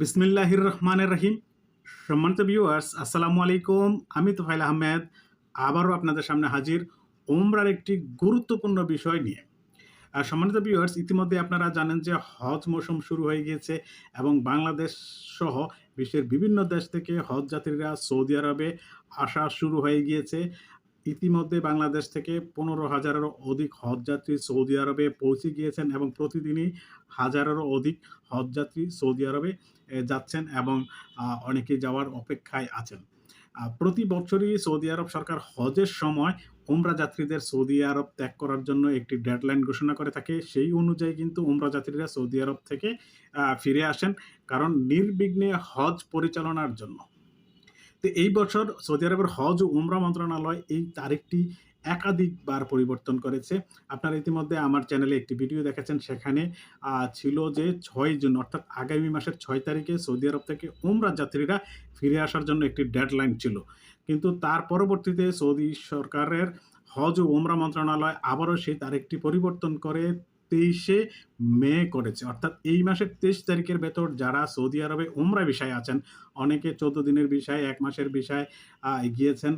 বিসমিল্লাহির রহমানের রহিম সম্মানিত ভিউয়ার্স আসসালামু আলাইকুম। আমি তোফাইল আহমেদ। আবারও আপনাদের সামনে হাজির ওমরার একটি গুরুত্বপূর্ণ বিষয় নিয়ে। আর সম্মানিত ভিউয়ার্স ইতিমধ্যে আপনারা জানেন যে হজ মৌসুম শুরু হয়ে গিয়েছে এবং বাংলাদেশ সহ বিশ্বের বিভিন্ন দেশ থেকে হজ যাত্রীরা সৌদি আরবে আসা শুরু হয়ে গিয়েছে। ইতিমধ্যে বাংলাদেশ থেকে পনেরো হাজারেরও অধিক হজযাত্রী সৌদি আরবে পৌঁছে গিয়েছেন এবং প্রতিদিনই হাজারেরও অধিক হজযাত্রী সৌদি আরবে যাচ্ছেন এবং অনেকে যাওয়ার অপেক্ষায় আছেন। প্রতি বছরই সৌদি আরব সরকার হজের সময় উমরা যাত্রীদের সৌদি আরব ত্যাগ করার জন্য একটি ডেডলাইন ঘোষণা করে থাকে। সেই অনুযায়ী কিন্তু উমরা যাত্রীরা সৌদি আরব থেকে ফিরে আসেন কারণ নির্বিঘ্নে হজ পরিচালনার জন্য। তো এই বছর সৌদি আরবের হজ ও উমরা মন্ত্রণালয় এই তারিখটি একাধিকবার পরিবর্তন করেছে। আপনারা ইতিমধ্যে আমার চ্যানেলে একটি ভিডিও দেখেছেন, সেখানে ছিল যে ছয় জুন, অর্থাৎ আগামী মাসের ছয় তারিখে সৌদি আরব থেকে উমরা যাত্রীরা ফিরে আসার জন্য একটি ডেডলাইন ছিল। কিন্তু তার পরবর্তীতে সৌদি সরকারের হজ ও উমরা মন্ত্রণালয় আবারও সেই তারিখটি পরিবর্তন করে তেইশে মে করেছে। অর্থাৎ এই মাসের তেইশ তারিখের ভেতর যারা সৌদি আরবে উমরা বিষয় আছেন, অনেকে চোদ্দ দিনের বিষয়, এক মাসের বিষয় গিয়েছেন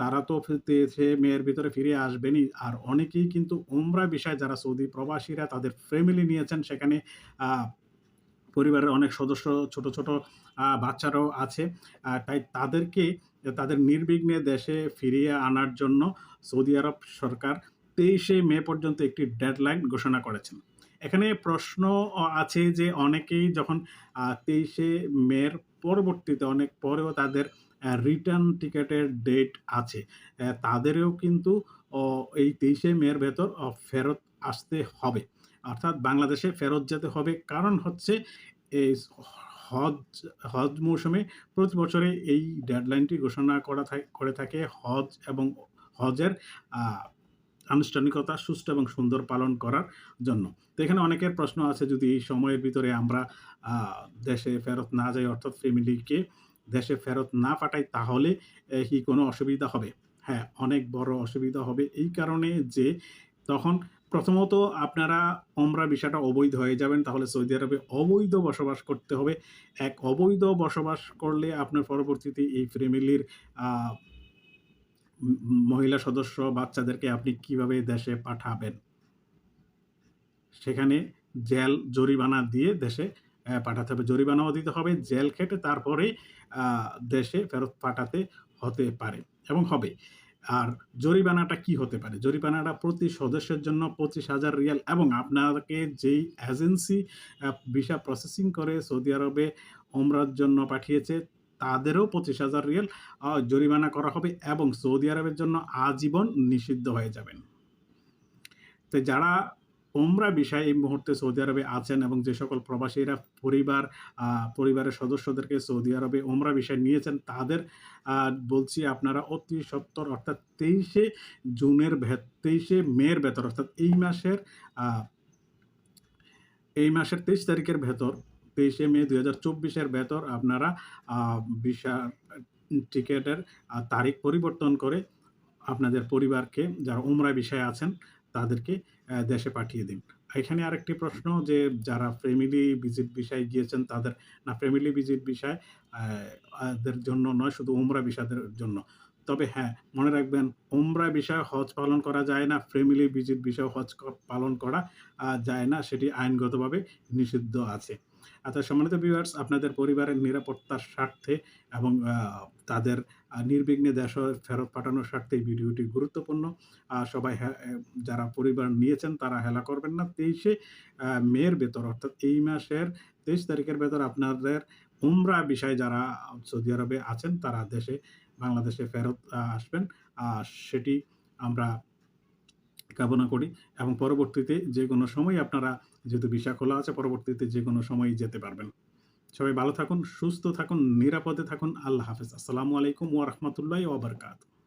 তারা তো তেইশে মেয়ের ভিতরে ফিরে আসবেনই। আর অনেকেই কিন্তু উমরা বিষয় যারা সৌদি প্রবাসীরা তাদের ফ্যামিলি নিয়েছেন, সেখানে পরিবারের অনেক সদস্য, ছোট ছোট বাচ্চারাও আছে। তাই তাদেরকে, তাদের নির্বিঘ্নে দেশে ফিরিয়ে আনার জন্য সৌদি আরব সরকার তেইশে মে পর্যন্ত একটি ডেডলাইন ঘোষণা করেছেন। এখানে প্রশ্ন আছে যে অনেকেই যখন তেইশে মের পরবর্তীতে অনেক পরেও তাদের রিটার্ন টিকেটের ডেট আছে। তাদেরও কিন্তু এই তেইশে মের ভেতর ফেরত আসতে হবে। অর্থাৎ বাংলাদেশে ফেরত যেতে হবে। কারণ হচ্ছে এই হজ হজ মৌসুমে প্রতি বছরে এই ডেডলাইনটি ঘোষণা করা করে থাকে হজ এবং হজের আনুষ্ঠানিকতা সুষ্ঠু এবং সুন্দর পালন করার জন্য। তো এখানে অনেকের প্রশ্ন আছে যদি এই সময়ের ভিতরে আমরা দেশে ফেরত না যাই, অর্থাৎ ফ্যামিলিকে দেশে ফেরত না পাঠাই, তাহলে কি কোনো অসুবিধা হবে? হ্যাঁ অনেক বড় অসুবিধা হবে। এই কারণে যে তখন প্রথমত আপনারা অমরা বিষয়টা অবৈধ হয়ে যাবেন, তাহলে সৌদি আরবে অবৈধ বসবাস করতে হবে। এক অবৈধ বসবাস করলে আপনার পরবর্তীতে এই ফ্যামিলির মহিলা সদস্য বাচ্চাদেরকে আপনি কীভাবে দেশে পাঠাবেন? সেখানে জেল জরিমানা দিয়ে দেশে পাঠাতে হবে। জরিমানাও দিতে হবে, জেল খেটে তারপরে দেশে ফেরত পাঠাতে হতে পারে এবং হবে। আর জরিমানাটা কি হতে পারে? জরিমানাটা প্রতি সদস্যের জন্য পঁচিশ হাজার রিয়াল এবং আপনাকে যেই এজেন্সি ভিসা প্রসেসিং করে সৌদি আরবে ওমরার জন্য পাঠিয়েছে তাদেরও পঁচিশ হাজার রিয়াল জরিমানা করা হবে এবং সৌদি আরবের জন্য আজীবন নিষিদ্ধ হয়ে যাবেন। তো যারা ওমরা বিষয় এই মুহূর্তে সৌদি আরবে আছেন এবং যে সকল প্রবাসীরা পরিবার পরিবারের সদস্যদেরকে সৌদি আরবে ওমরা বিষয় নিয়েছেন, তাদের বলছি আপনারা অতি সত্তর অর্থাৎ তেইশে জুনের ভেত, তেইশে মের ভেতর, অর্থাৎ এই মাসের এই মাসের তেইশ তারিখের ভেতর তেইশে মে দুই হাজার চব্বিশের ভেতর আপনারা ভিসা, টিকেটের তারিখ পরিবর্তন করে আপনাদের পরিবারকে যারা উমরা বিষয়ে আছেন তাদেরকে দেশে পাঠিয়ে দিন। এখানে আরেকটি প্রশ্ন যে যারা ফ্যামিলি ভিজিট বিষয়ে গিয়েছেন তাদের, না ফ্যামিলি ভিজিট বিষয় দের জন্য নয়, শুধু উমরা বিষয়দের জন্য। তবে হ্যাঁ মনে রাখবেন উমরা বিষয়ে হজ পালন করা যায় না ফ্যামিলি ভিজিট বিষয়ে হজ পালন করা যায় না, সেটি আইনগতভাবে নিষিদ্ধ আছে। আচ্ছা সম্মানিত ভিউয়ার্স আপনাদের পরিবারের নিরাপত্তার স্বার্থে এবং তাদের নির্বিঘ্নে দেশ ফেরত পাঠানোর স্বার্থে এই ভিডিওটি গুরুত্বপূর্ণ। সবাই হ্যা- যারা পরিবার নিয়েছেন তারা হেলা করবেন না। তেইশে মেয়ের ভেতর অর্থাৎ এই মাসের তেইশ তারিখের ভেতর আপনাদের উমরা বিষয় যারা সৌদি আরবে আছেন তারা দেশে, বাংলাদেশে ফেরত আসবেন। সেটি আমরা কামনা করি এবং পরবর্তীতে যে কোনো সময় আপনারা যেহেতু ভিসা খোলা আছে, পরবর্তীতে যে কোনো সময় যেতে পারবেন। সবাই ভালো থাকুন, সুস্থ থাকুন, নিরাপদে থাকুন। আল্লাহ হাফেজ। আসসালামু আলাইকুম ওয়া রাহমাতুল্লাহি ওয়া বারাকাতুহু।